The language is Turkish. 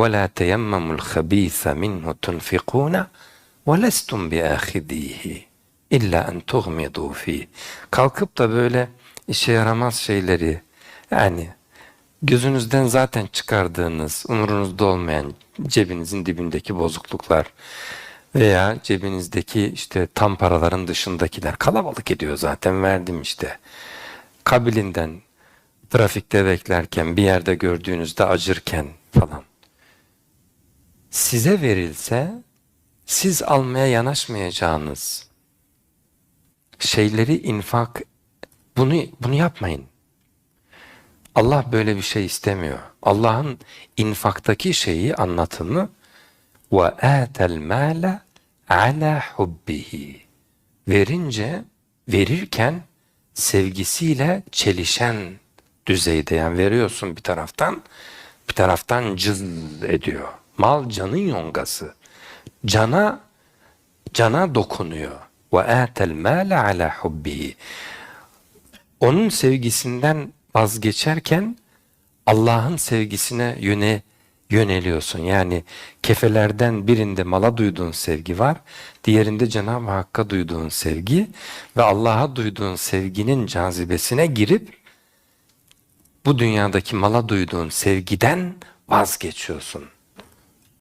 وَلَا تَيَمَّمُوا الْخَب۪يثَ مِنْهُ تُنْفِقُونَ وَلَسْتُمْ بِآخِذ۪يهِ اِلَّا اَنْ تُغْمِضُوا ف۪يهِ Kalkıp da böyle işe yaramaz şeyleri yani gözünüzden zaten çıkardığınız, umurunuzda olmayan cebinizin dibindeki bozukluklar veya cebinizdeki işte tam paraların dışındakiler kalabalık ediyor zaten verdim işte. Kabilinden trafikte beklerken bir yerde gördüğünüzde acırken falan. Size verilse siz almaya yanaşmayacağınız şeyleri infak bunu bunu yapmayın. Allah böyle bir şey istemiyor. Allah'ın infaktaki şeyi anlatımı ve atel mala ala hubbihi. Verince verirken sevgisiyle çelişen düzeyde yani veriyorsun bir taraftan bir taraftan cız ediyor. Mal canın yongası. Cana cana dokunuyor. Ve atel mala ala hubbihi. Onun sevgisinden vazgeçerken Allah'ın sevgisine yöne yöneliyorsun. Yani kefelerden birinde mala duyduğun sevgi var, diğerinde Cenab-ı Hakk'a duyduğun sevgi ve Allah'a duyduğun sevginin cazibesine girip bu dünyadaki mala duyduğun sevgiden vazgeçiyorsun.